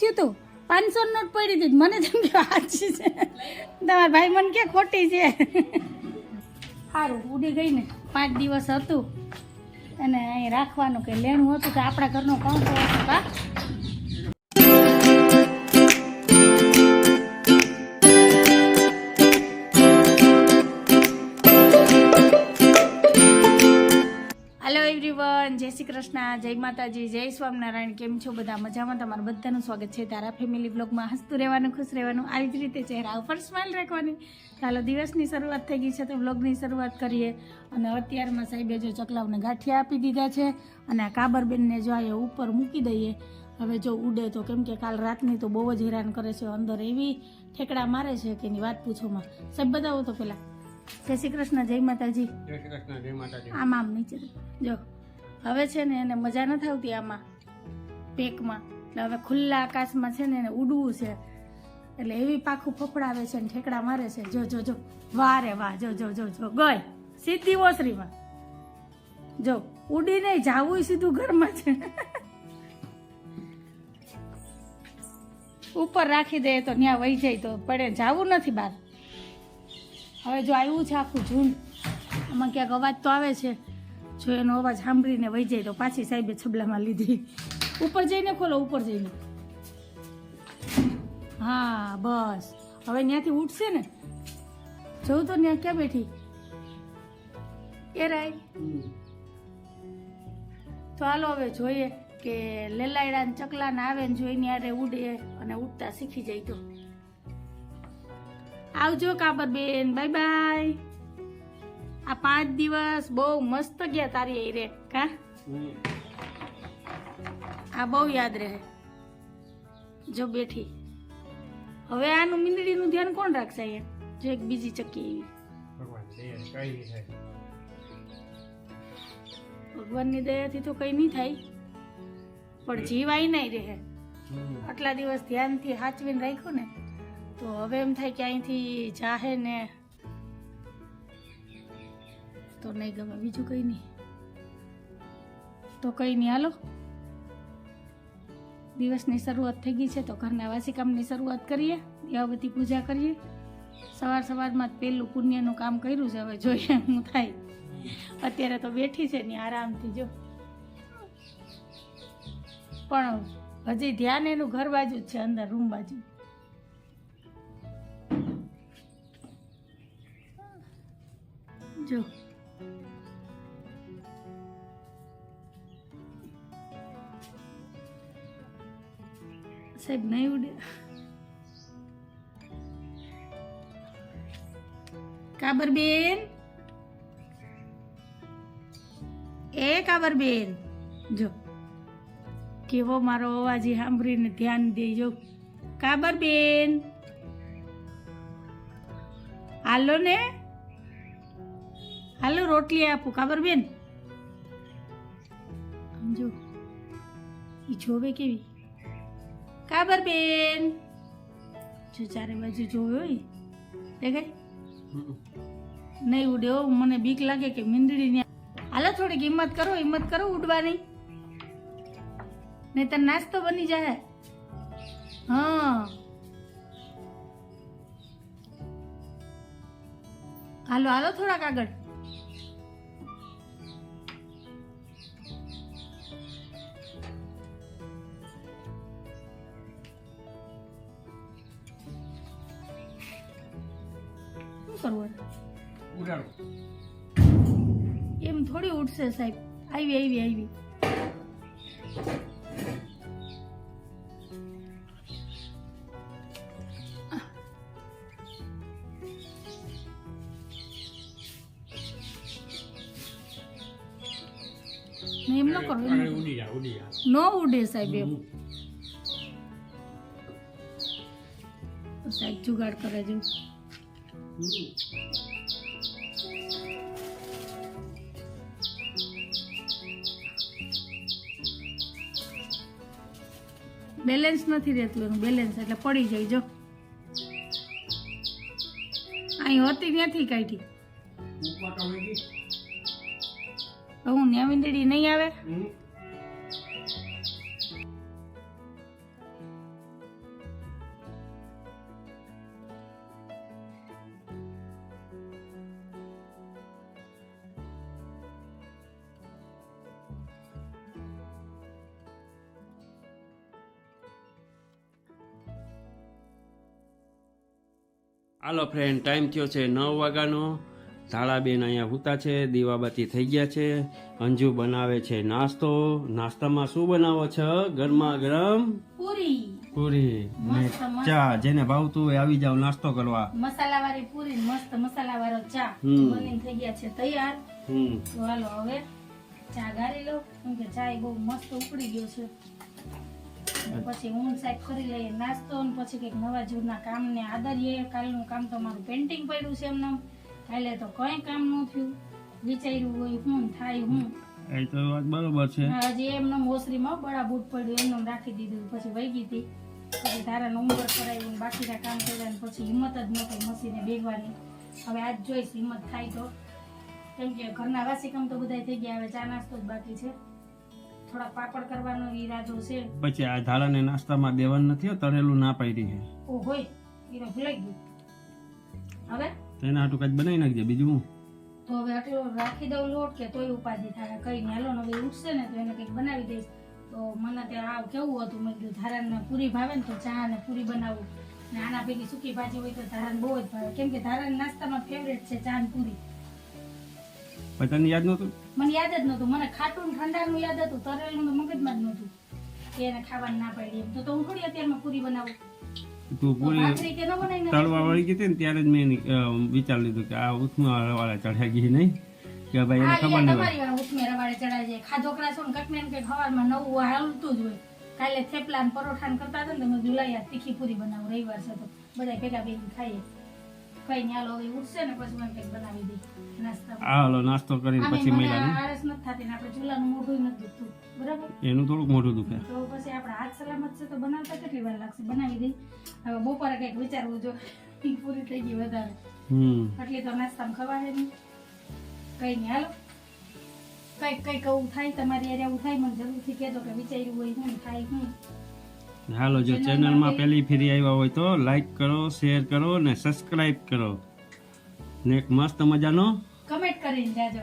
થયું હતું પાંચસો નોટ પડી હતી મને તેમ કે સાચી છે. તમારા ભાઈ મને કે ખોટી છે. સારું ઉડી ગઈ ને. પાંચ દિવસ હતું. અને અહીં રાખવાનું કે લેણું હતું કે આપણા ઘરનું કામ કા એવરીવન જય શ્રી કૃષ્ણ જય માતાજી જય સ્વામિનારાયણ કેમ છો બધા? મજામાં? તમારું બધાનું સ્વાગત છે તારા ફેમિલી બ્લોગમાં હસતું રહેવાનું ખુશ રહેવાનું આવી જ રીતે ચહેરા ઉપર સ્માઇલ રાખવાની. ચાલો દિવસની શરૂઆત થઈ ગઈ છે તો બ્લોગની શરૂઆત કરીએ. અને અત્યારમાં સાહેબે જો ચકલાઓને ગાંઠિયા આપી દીધા છે અને આ કાબરબેનને જો આ ઉપર મૂકી દઈએ. હવે જો ઉડે તો કેમ કે કાલ રાતની તો બહુ જ હેરાન કરે છે અંદર એવી ઠેકડા મારે છે કે એની વાત પૂછોમાં સાહેબ બતાવો તો પહેલાં. જય શ્રી કૃષ્ણ જય માતાજી. જય શ્રી કૃષ્ણ જય માતાજી. આમ આમ નીચે. જો. હવે છે ને એને મજા નથી આવતી આમાં, પેકમાં. એટલે હવે ખુલ્લા આકાશમાં છે ને એને ઉડવું છે. એટલે એવી પાખું ફફડાવે છે ને ઠેકડા મારે છે. જો જો જો. વારે વાહ. જો જો જો જો. ગઈ સીધી ઓસરીમાં. જો, ઉડી નહીં જાવું સીધું ઘરમાં છે. ઉપર રાખી દે તો ત્યાં વહી જાય તો પડે. જાવું નથી બહાર. હવે જો આવ્યું છે આખું ઝૂંડ આમાં ક્યાંક અવાજ તો આવે છે. જો એનો અવાજ સાંભળીને વહી જાય તો પાછી સાહેબે છબલામાં લીધી. ઉપર જઈને ખોલો, ઉપર જઈને. હા, બસ. હવે ત્યાંથી ઉઠશે ને? જોઉં તો ત્યાં ક્યાં બેઠી? એ રાય તો હાલો હવે જોઈએ કે લેલાયડા ને ચકલા ને આવે ને જોઈને યારે ઉડે અને ઉડતા શીખી જાય તો. આવજો કાબર બેન બાય બાય આ પાંચ દિવસ બહુ મસ્ત ગયા તારી એ રે કા? આ બહુ યાદ રહે જો બેઠી. હવે આનું મીંદડીનું ધ્યાન કોણ રાખશે અહીંયા? જો એક બીજી ચક્કી એવી. ભગવાન દયા કઈ ભગવાનની દયાથી તો કઈ નહીં થાય. પણ જીવ આવી નહીં રહે. આટલા દિવસ ધ્યાનથી સાચવીને રાખ્યું ને તો હવે એમ થાય કે અહીંથી જાહે ને તો નહીં ગમે બીજું કંઈ નહીં. તો કંઈ નહીં, હાલો. દિવસની શરૂઆત થઈ ગઈ છે, તો ઘરના વાસી કામની શરૂઆત કરીએ દેવાવતી પૂજા કરીએ. સવાર સવારમાં જ પહેલું પુણ્યનું કામ કર્યું છે, હવે જોઈએ હું થાય. અત્યારે તો બેઠી છે ને, આરામથી જો. પણ હજી ધ્યાન એનું ઘર બાજુ જ છે, અંદર રૂમ બાજુ. જો. સાહેબ, નહીં ઉડે. કાબરબેન? એ કાબરબેન, જો. કેવો મારો અવાજ સાંભળીને ધ્યાન દેજો. કાબરબેન? હાલો ને. હાલો, રોટલી આપું. કાબરબેન? બેન જો એ જોવે કેવી? કાબરબેન જો ચારે બાજુ જોયો દેખાય? નહીં ઉડે હો મને બીક લાગે કે મીંદડી ને હાલો, થોડીક હિંમત કરો હિંમત કરો ઉડવાની. નહીં તો નાસ્તો બની જાય હા. હાલો હાલો થોડાક આગળ. શું કરવું ઉડાડો. એમ થોડી ઉઠશે સાહેબ. આવી આવી આવી. એમ ન કરો. એમ ન. ઉડી સાહેબ એમ. સાહેબ જુગાડ કરે જો બેલેન્સ નથી રહેતું એનું બેલેન્સ એટલે પડી જાય જો. અહીં હતી ત્યાંથી કાઢી. હું ન્યા દેડી નહીં આવે? હાલો ફ્રેન્ડ ટાઈમ થયો છે નવ વાગ્યાનો. ધાળાબેન અહીંયા હૂતા છે દીવાબત્તી થઈ ગયા છે. અંજુ બનાવે છે નાસ્તો. નાસ્તામાં શું બનાવો છો? ગરમા ગરમ? પૂરી. પૂરી. ને. ચા જેને ભાવતું હોય આવી જાવ નાસ્તો કરવા. મસાલા વાળી પૂરી મસ્ત મસાલા વાળો ચા. થઈ ગયા છે તૈયાર. હમ. હાલો હવે ચા ગાળી લો. કેમ કે ચા બહુ મસ્ત ઉકળી ગયો છે. પછી ઊન સાઈડ કરી લઈએ નાસ્તો ને પછી કંઈક નવા જૂના કામને આદરીએ. કાલનું કામ તો મારું પેન્ટિંગ પડ્યું છે એમને કાલે તો કઈ કામ ન થયું. વિચાર્યું હોય હું થાય હું. એ તો વાત બરોબર છે. હજી એમને ઓસરીમાં બડા બૂટ પડ્યું એમને રાખી દીધું પછી વૈગી હતી. પછી તારા નંબર કરાવ્યું ને બાકીના કામ કર્યા ને પછી હિંમત જ ન થઈ મશીને બેગવાની હવે આજ જોઈશ હિંમત થાય તો. કેમ કે ઘરના વાસી કામ તો બધા થઈ ગયા હવે ચા નાસ્તો જ બાકી છે. થોડા પાપડ કરવાનો ઈરાદો છે. પછી આ ધાળાને નાસ્તામાં દેવાનું નથી તળેલું ના પાડી છે ઓ હોય એ ભૂલાઈ ગયું. હવે? તેના આટું કાંઈ બનાવી નાખજે બીજું તો હવે આટલો રાખી દઉં લોટ કે તોય ઉપાધિ થાય. કઈ ને હાલો હવે ઉઠશે ને તો એને કંઈક બનાવી દઈશ. તો મને ત્યાં આ કેવું હતું? મેં કીધું ધારાને પૂરી ભાવે ને તો ચા ને પૂરી બનાવું. ને આના ભેગી સૂકી ભાજી હોય તો ધારાને બહુ જ ભાવે. કેમ કે ધારાના નાસ્તામાં ફેવરેટ છે ચા ને પૂરી. પછી તને યાદ નહોતું? મને યાદ જ નહોતું. મને ખાટું ને ઠંડાનું યાદ હતું તરેલું તો મગજમાં જ નહોતું. કે એને ખાવાનું ના પાડી એમ. તો તો હું થોડી અત્યારમાં પૂરી બનાવું. તું પૂરી ભાખરી કે ન બનાવીને તળવા વળી ગઈ હતી ને ત્યારે જ મેં વિચાર લીધું કે આ ઉથમા વાળા ચઢ્યા ગઈ નહીં? કે ભાઈ એને ખબર ઈ હોય. તમારી રવાડે ચડાઈ જાય. ખાધોકરા છો ને કંઈક ને કંઈક હવારમાં નવું હાલતું જ હોય. કાલે થેપલા ને પરોઠા ને કરતા હતા ને તો મેં જુલાઈ તીખી પૂરી બનાવું. રવિવાર છે તો બધા ભેગા ભેગી ખાઈએ. કઈ ને હાલો ઉઠશે ને પછી મને કંઈક બનાવી દઈ. નાસ્તા આ હાલો નાસ્તો કરીને પછી મહિલા આળસ નથી થતી આપણે ચૂલાનું મોઢું નથી દુખતું બરાબર? એનું થોડુંક મોઢું દુખે. તો પછી આપણે હાથ સલામત છે તો બનાવતા કેટલી વાર લાગશે? બનાવી દઈ. હવે બપોરે કંઈક વિચારવું જો. પૂરી થઈ ગઈ વધારે. હમ. આટલી તો નાસ્તામાં ખવાય નહીં. કઈ નહીં હાલો. કંઈક કંઈક એવું થાય તમારી યારે એવું થાય મને જરૂરથી કહેજો કે વિચાર્યું હોય હું થાય હું. હાલો જો ચેનલમાં પહેલી ફેરી આવ્યા હોય તો લાઈક કરો શેર કરો ને સબસ્ક્રાઈબ કરો. ને એક મસ્ત મજાનો કમેન્ટ કરીને જાજો.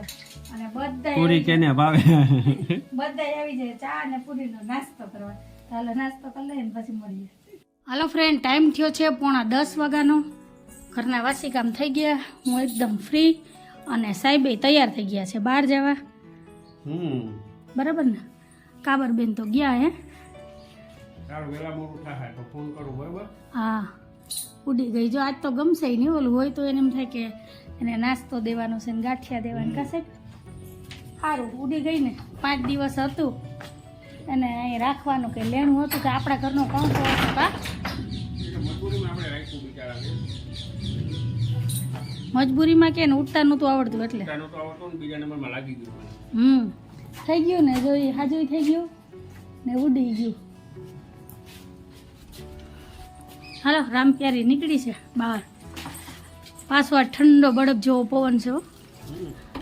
અને બધા પૂરી કેને ભાવે? બધા આવી જાય. ચા અને પૂરીનો નાસ્તો કરવા ચાલો નાસ્તો કરી લઈએ પછી મળીએ. હાલો ફ્રેન્ડ ટાઈમ થયો છે પોણા દસ વાગ્યાનો. ઘરના વાસી કામ થઈ ગયા. હું એકદમ ફ્રી અને સાહેબે તૈયાર થઈ ગયા છે બહાર જવા. બરાબર ને? કાબરબેન તો ગયા હે. તારું વહેલા મોડું થાય તો ફોન કરું બરોબર? હા. ઉડી ગઈ. જો આજ તો ગમશે નહીં ઓલું. હોય તો એને એમ થાય કે એને નાસ્તો દેવાનો છે ને ગાંઠિયા દેવાના. કશે સારું ઉડી ગઈ ને પાંચ દિવસ હતું. અને અહીં રાખવાનું કે લેણું હતું કે આપણા ઘરનો કાંટો હતો કા મજબૂરીમાં કે ને ઉઠતા નહોતું આવડતું એટલે. હમ. થઈ ગયું ને જો હાજરી થઈ ગયું ને ઉડી ગયું. હાલો રામપ્યારી નીકળી છે બહાર. પાછો આ ઠંડો બળફ જેવો પવન છે.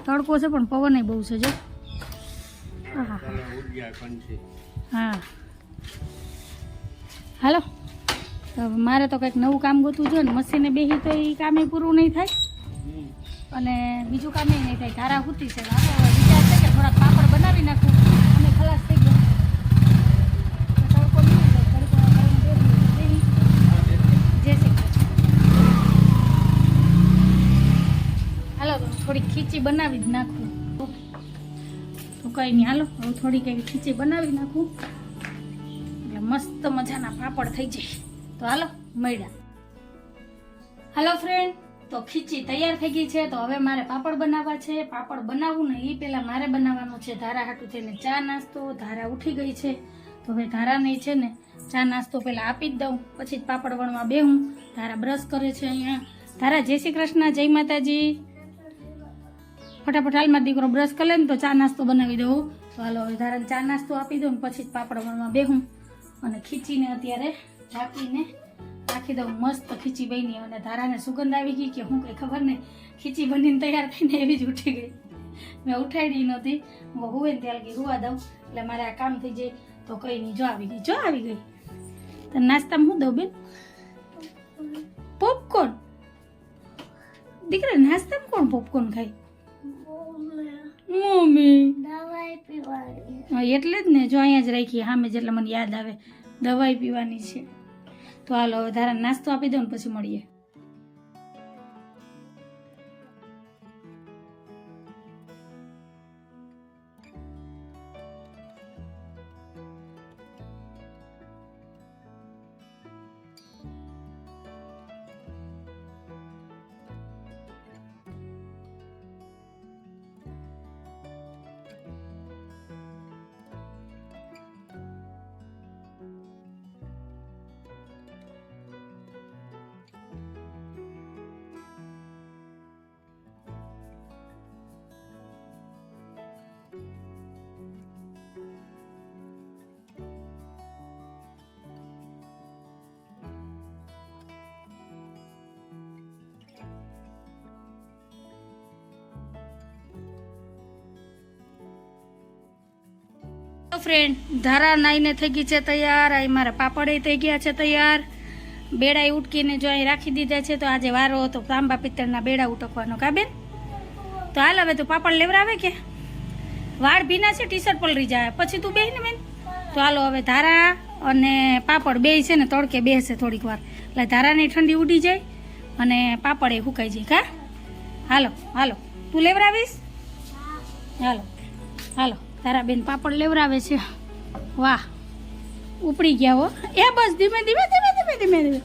તડકો છે પણ પવન બહુ છે, જો. હા. હાલો. તો મારે તો કંઈક નવું કામ ગોતું છે ને મશીને બેસી તો એ કામે પૂરું નહીં થાય. અને બીજું કામે નહીં થાય. ધારા હુતી છે. વિચાર છે કે થોડાક પાપડ બનાવી નાખું. અને ખલાસ થઈ ગયો તો તડકો નહીં ઉડે, તડકો કરીને બેસી. જય શ્રી કૃષ્ણ હાલો તો થોડી ખીચી બનાવી જ નાખું. તો કંઈ નહીં હાલો, હવે થોડીક એવી ખીચી બનાવી નાખું. એટલે મસ્ત મજાના પાપડ થઈ જાય. તો હાલો, મળ્યા. હાલો ફ્રેન્ડ તો ખીચી તૈયાર થઈ ગઈ છે. તો હવે મારે પાપડ બનાવવા છે. પાપડ બનાવવું ને એ પહેલાં મારે બનાવવાનું છે. ધારા હાટું થઈને ચા નાસ્તો, ધારા ઉઠી ગઈ છે. તો હવે ધારાને છે ને ચા નાસ્તો પહેલાં આપી જ દઉં. પછી જ પાપડ વણવા બેહું. ધારા બ્રશ કરે છે અહીંયા. ધારા જય શ્રી કૃષ્ણ, જય માતાજી. ફટાફટ હાલમાં દીકરો બ્રશ કરે ને તો ચા નાસ્તો બનાવી દઉં. તો હાલો ધારણ ધારાને ચા નાસ્તો આપી દઉં ને પછી જ પાપડ વણવા બેહું. અને ખીચીને અત્યારે ઢાંકીને રાખી દઉં. મસ્ત ખીચી બની અને ધારાને સુગંધ આવી ગઈ કે હું કંઈ ખબર નહીં. ખીચી બનીને તૈયાર થઈને એવી જ ઉઠી ગઈ. મેં ઉઠાડી નહોતી. હું હુએ ને ત્યાં લગી રૂવા દઉં. એટલે મારે આ કામ થઈ જાય. તો કંઈ નહીં જો આવી ગઈ જો આવી ગઈ. તો નાસ્તામાં હું દઉં બેન? પોપકોર્ન દીકરા નાસ્તામાં કોણ પોપકોર્ન ખાય? મમ્મી. એટલે જ ને જો અહીંયા જ રાખી સામે જ મને યાદ આવે દવાઈ પીવાની છે. તો હાલો હવે ધારા નાસ્તો આપી દો ને પછી મળીએ. ફ્રેન્ડ ધારા નાઈને થઈ ગઈ છે તૈયાર. અહીં મારા પાપડે થઈ ગયા છે તૈયાર. બેડા ઉટકીને જો અહીં રાખી દીધા છે, તો આજે વારો હતો. તાંબા પિત્તળના બેડા ઉટકવાનો કાબેન તો હાલ હવે તું પાપડ લેવરાવે કે? વાળ ભીના છે ટી શર્ટ પલરી જાય. પછી તું બેહ ને બેન. તો હાલો હવે ધારા અને પાપડ બે છે ને, તડકે બેસે થોડીક વાર. એટલે ધારાની ઠંડી ઉડી જાય અને પાપડ એ સુકાઈ જાય, કા? હાલો હાલો. તું લેવરાવીશ? હાલો હાલો. તારા બેન પાપડ લેવરાવે છે. વાહ. ઉપડી ગયા હો. એ બસ ધીમે ધીમે ધીમે ધીમે ધીમે ધીમે.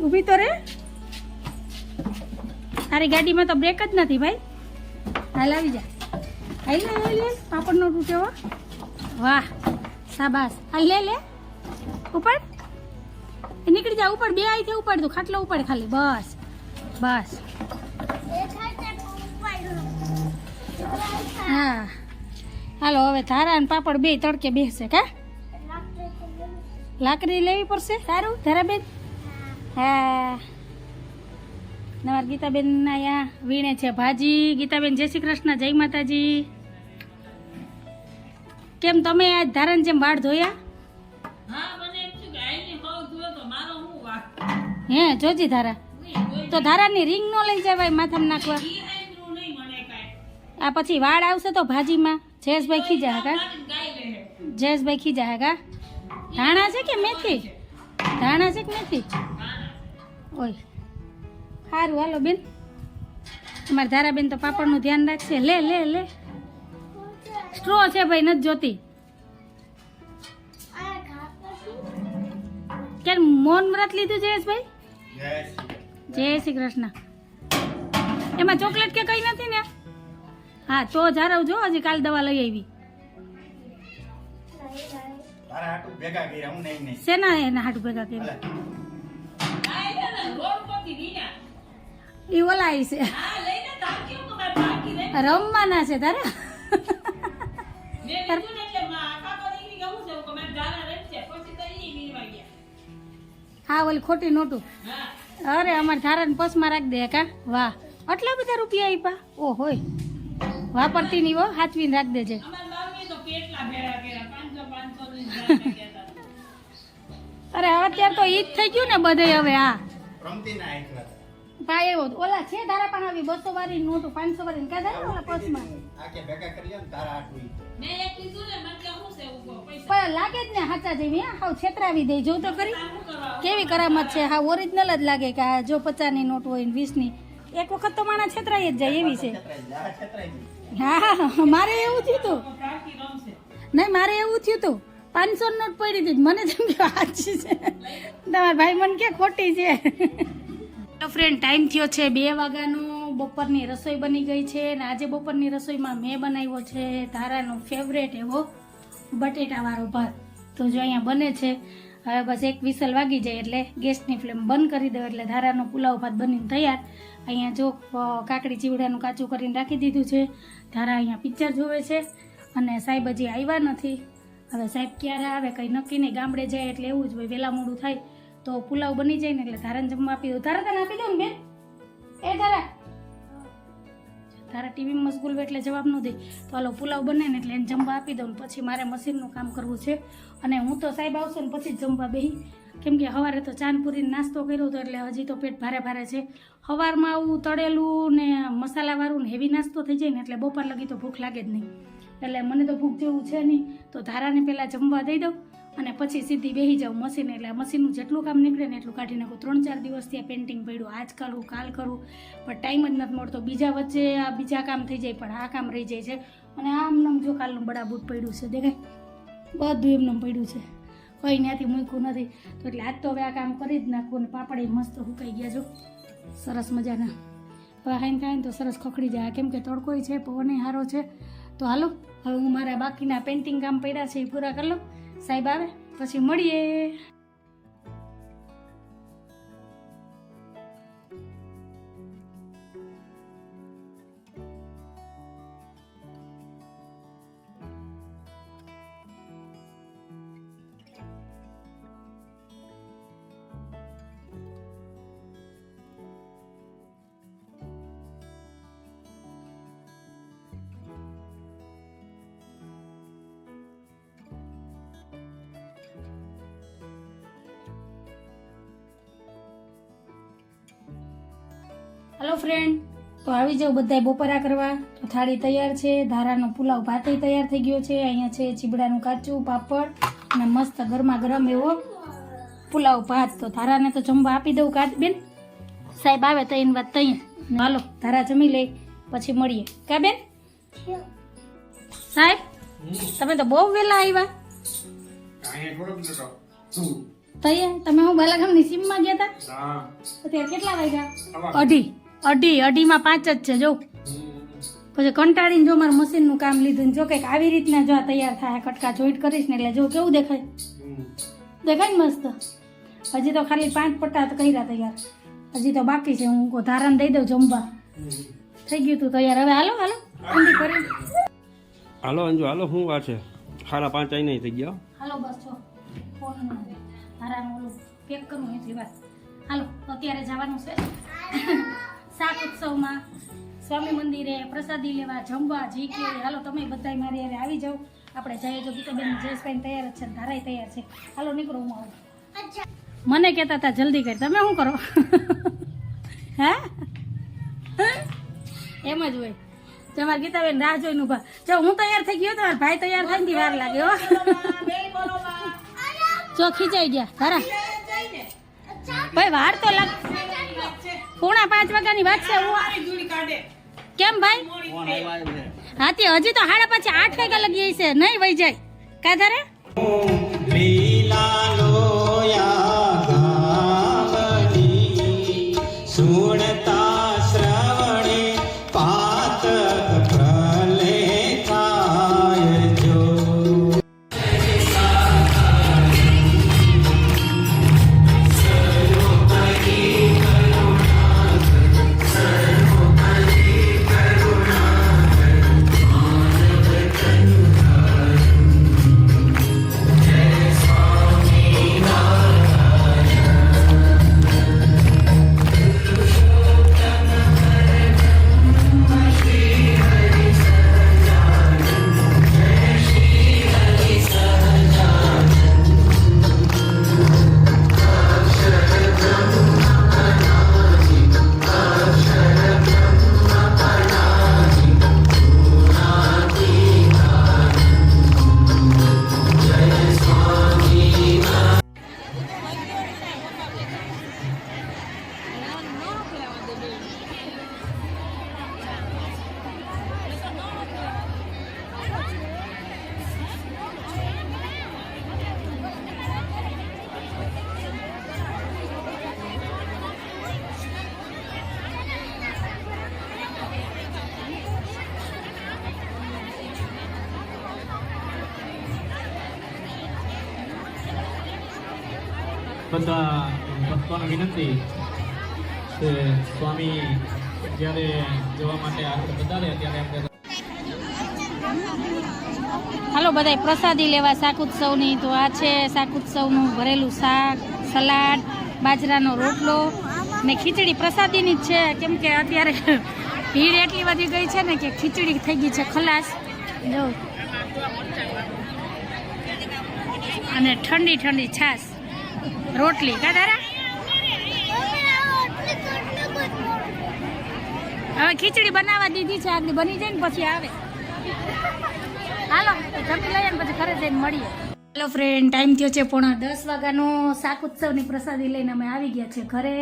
ઊભી તો રે. તારી ગાડીમાં તો બ્રેક જ નથી ભાઈ. હાલ આવી જા. હાલ લે હાલ લે પાપડનો તૂટ્યો હો. વાહ. સાબાસ હાલ લે લે. ઉપાડ. નીકળી જા ઉપર બે આઈથી ઉપાડ તું. ખાટલો ઉપાડ ખાલી. બસ. બસ. હા. હાલો હવે ધારા અને પાપડ બે તડકે બેસશે કા? લાકડી લેવી પડશે? સારું? ધારાબેન? હા. નવાર ગીતાબેન અહીંયા વીણે છે ભાજી. ગીતાબેન જય શ્રી કૃષ્ણ જય માતાજી. કેમ તમે આ ધારાને જેમ વાળ ધોયા? હે જોજી ધારા. તો ધારાની રિંગ નો લઈ જવાય માથામાં નાખવા. આ પછી વાળ આવશે તો ભાજીમાં. જયેશભાઈ ખીજા કા જયેશભાઈ ખીજા કા ધાણા છે કે મેથી? ધાણા છે કે મેથી? ઓય. સારું હાલો બેન. તમારા ધારાબેન તો પાપડનું ધ્યાન રાખશે. લે લે લે. સ્ટ્રો છે ભાઈ નથી જોતી. ક્યારે મૌન વ્રત લીધું જયેશભાઈ? જય શ્રી કૃષ્ણ. એમાં ચોકલેટ કે કઈ નથી ને? હા તો જારવજો હજી કાલ દવા લઈ આવી. તારા હાટુ ભેગા કર્યા હું નહીં નહીં શેના એના હાટુ ભેગા કરી હાલે. ઓલા આવી છે. રમવાના છે તારા? હા ઓલી ખોટી નોટું. અરે અમારે ધારા પસમાં રાખી દે કા વાહ આટલા બધા રૂપિયા આપ્યા ઓ હોય વાપરતી નહીં હો હાચવીને રાખ દેજે. અરે હવે અત્યારે તો ઈ જ થઈ ગયું ને બધે હવે હા. રમતી ભાઈ એવો ઓલા છે ધારા પણ આવી બસો વાળી નોટું પાંચસો વાળી ને ને ઓલા પર્સમાં. તારા. પણ લાગે જ ને હાચા જેવી હા? હાવ છેતરાવી દે જો તો કરી કેવી કરામત છે? હા ઓરિજિનલ જ લાગે કે આ જો પચાસની નોટ હોય ને વીસની. એક વખત તો માણા છેતરાઈ જ જાય એવી છે. હા, મારે એવું થયું હતું નહીં, મારે એવું થયું હતું પાંચસો નોટ પડી હતી મને જેમ કે સાચી છે. તમારા ભાઈ મને કે ખોટી છે. તો ફ્રેન્ડ ટાઈમ થયો છે બે વાગ્યાનો. બપોરની રસોઈ બની ગઈ છે અને આજે બપોરની રસોઈમાં મેં બનાવ્યો છે તારાનો ફેવરેટ એવો બટેટાવાળો ભાત. તો જો અહીંયા બને છે. હવે બસ એક વિસલ વાગી જાય એટલે ગેસની ફ્લેમ બંધ કરી દો એટલે ધારાનો પુલાવ ભાત બનીને તૈયાર. અહીંયા જો કાકડી ચીવડાનું કાચું કરીને રાખી દીધું છે. ધારા અહીંયા પિક્ચર જોવે છે અને સાહેબ હજી આવ્યા નથી. હવે સાહેબ ક્યારે આવે કંઈ નક્કી નહીં, ગામડે જાય એટલે એવું જ હોય વહેલા મોડું થાય તો પુલાવ બની જાય ને એટલે ધારાને જમવા આપી દઉં. ધારા તને આપી દઉં ને બેન. એ ધારા. તારા ટીવી મશગુલ એટલે જવાબ ન દે. તો હાલો, પુલાવ બને ને એટલે એને જમવા આપી દઉં પછી મારે મશીનનું કામ કરવું છે. અને હું તો સાહેબ આવશે ને પછી જ જમવા બેહી. કેમ કે સવારે તો ચાંદપુરી નાસ્તો કર્યો હતો એટલે હજી તો પેટ ભારે ભારે છે. સવારમાં આવું તળેલું ને મસાલાવાળું ને હેવી નાસ્તો થઈ જાય ને એટલે બપોર લગી તો ભૂખ લાગે જ નહીં. એટલે મને તો ભૂખ જેવું છે નહીં. તો ધારાને પહેલાં જમવા દઈ દઉં. અને પછી સીધી બેહી જાઉં મશીન એટલે આ મશીનનું જેટલું કામ નીકળે ને એટલું કાઢી નાખું ત્રણ ચાર દિવસ ત્યાં પેન્ટિંગ પડ્યું. આજ કરું, કાલ કરું, પણ ટાઈમ જ નથી મળતો. બીજા વચ્ચે આ બીજા કામ થઈ જાય, પણ આ કામ રહી જાય છે. અને આમ નામ જો કાલનું બડા બૂટ પડ્યું છે, દેખાય? બધું એમનેમ પડ્યું છે. કંઈ ત્યાંથી મૂક્યું નથી. તો એટલે આજ તો હવે આ કામ કરી જ નાખું અને પાપડ મસ્ત સુકાઈ ગયા જો. સરસ મજાના. હવે હાઈન થાય તો સરસ ખખડી જાય. કેમ કે તડકોય છે, પવને સારો છે. તો હાલો, હવે હું મારા બાકીના પેન્ટિંગ કામ પડ્યા છે એ પૂરા કરી લઉં. સાહેબ આવે? પછી મળીએ. હેલો ફ્રેન્ડ તો આવી જાઓ બધાય બપોરા કરવા. તો થાળી તૈયાર છે. ધારાનો પુલાવ ભાતે તૈયાર થઈ ગયો છે. અહીંયા છે ચીબડાનું કાચું પાપડ અને મસ્ત ગરમા ગરમ એવો પુલાવ ભાત. તો ધારાને તો જમવા આપી દઉં કાચ બેન. સાહેબ આવે તો એની વાત તૈયાર. હાલો ધારા જમી લે. પછી મળીએ. કા બેન? સાહેબ તમે તો બહુ વહેલા આવ્યા. તૈયાર? તમે હું બાલાગામની સીમમાં ગયા હતા અત્યારે કેટલા વાગ્યા? અઢી. અઢી અઢીમાં પાંચ જ છે જો. પછી કંટાળીને જો મારું મશીનનું કામ લીધું જો કંઈક આવી રીતના જો તૈયાર થાય કટકા જોઈન્ટ કરીશ ને એટલે જો કેવું દેખાય. દેખાય ને મસ્ત? હજી તો ખાલી પાંચ પટ્ટા તો કર્યા તૈયાર. હજી તો બાકી છે હું ધારણ દઈ દઉં જમવા. થઈ ગયું તું તૈયાર. હવે હાલો હાલો. ઠંડી કરી. હાલો અંજુ હાલો શું વાત છે? સાડા પાંચ આઈ નહીં થઈ ગયા હાલો બસ છો. ફોન ઓલું પેક કરું એટલી વાત હાલો અત્યારે જવાનું છે. શાક ઉત્સવમાં સ્વામી મંદિરે પ્રસાદી લેવા, જમવા, જી કે હાલો તમે બધા મારી હવે આવી જાઓ. આપણે જઈએ જો ગીતાબેન જયેશભાઈ તૈયાર જ છે ધારાય તૈયાર છે. હાલો નીકળો હું આવું મને કહેતા હતા, જલ્દી કરી. તમે શું કરો? હે? એમ જ હોય. તમારે ગીતાબેન રાહ જોઈને ઊભા જો હું તૈયાર થઈ ગયો તમારા ભાઈ તૈયાર થાય ને વાર લાગે, હો. જો ખીચાઈ ગયા. ખરા ભાઈ, વાર તો લાગ પોણા પાંચ વાગ્યાની વાત છે કેમ ભાઈ? હા તે હજી તો સાડા પછી આઠ વાગ્યા લગી છે નહીં વહી જાય. કા બધા ભક્તોને વિનંતી કે સ્વામી જ્યારે જવા માટે આગળ વધારે ત્યારે આપણે હાલો બધાય, પ્રસાદી લેવા શાક ઉત્સવની તો આ છે શાક ઉત્સવનું ભરેલું શાક, સલાડ, બાજરાનો રોટલો ને ખીચડી. પ્રસાદીની જ છે, કેમ કે અત્યારે ભીડ એટલી બધી ગઈ છે ને કે ખીચડી થઈ ગઈ છે ખલાસ. જો. અને ઠંડી ઠંડી છાશ. રોટલી, કા તારા? હવે ખીચડી બનાવવા દીધી છે આગળ બની જાય ને પછી આવે. હાલો જમી લઈએ ને પછી ઘરે જઈને મળીએ. હેલો ફ્રેન્ડ ટાઈમ થયો છે પોણા દસ વાગ્યાનો. શાક ઉત્સવની પ્રસાદી લઈને અમે આવી ગયા છે ઘરે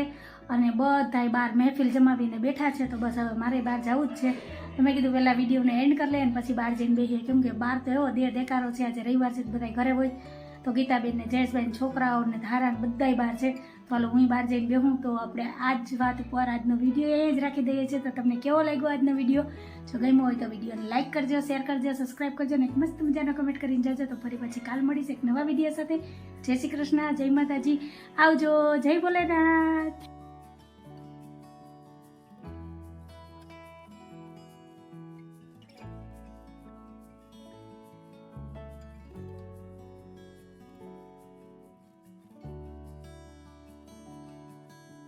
અને બધાય બહાર મહેફિલ જમાવીને બેઠા છે, તો બસ હવે મારે બહાર જવું જ છે. તો મેં કીધું પહેલાં વિડીયોને એન્ડ કરી લઈએ ને પછી બહાર જઈને બેસીએ કેમ કે બહાર તો એવો દે દેકારો છે, આજે રવિવાર છે બધા ઘરે હોય. તો ગીતાબેન ને જયેશભાઈ છોકરાઓને ધારાને બધાય બહાર છે. તો હાલો હું બહાર જઈને બેહું. તો આપણે આજ વાત ઉપર આજનો વીડિયો એ જ રાખી દઈએ છીએ. તો તમને કેવો લાગ્યો આજનો વીડિયો? જો ગમ્યો હોય તો વિડીયોને લાઇક કરજો શેર કરજો સબસ્ક્રાઇબ કરજો અને એક મસ્ત મજાનો કમેન્ટ કરીને જજો. તો ફરી પછી કાલ મળીશ એક નવા વીડિયો સાથે. જય શ્રી કૃષ્ણ, જય માતાજી. આવજો, જય ભોલેનાથ.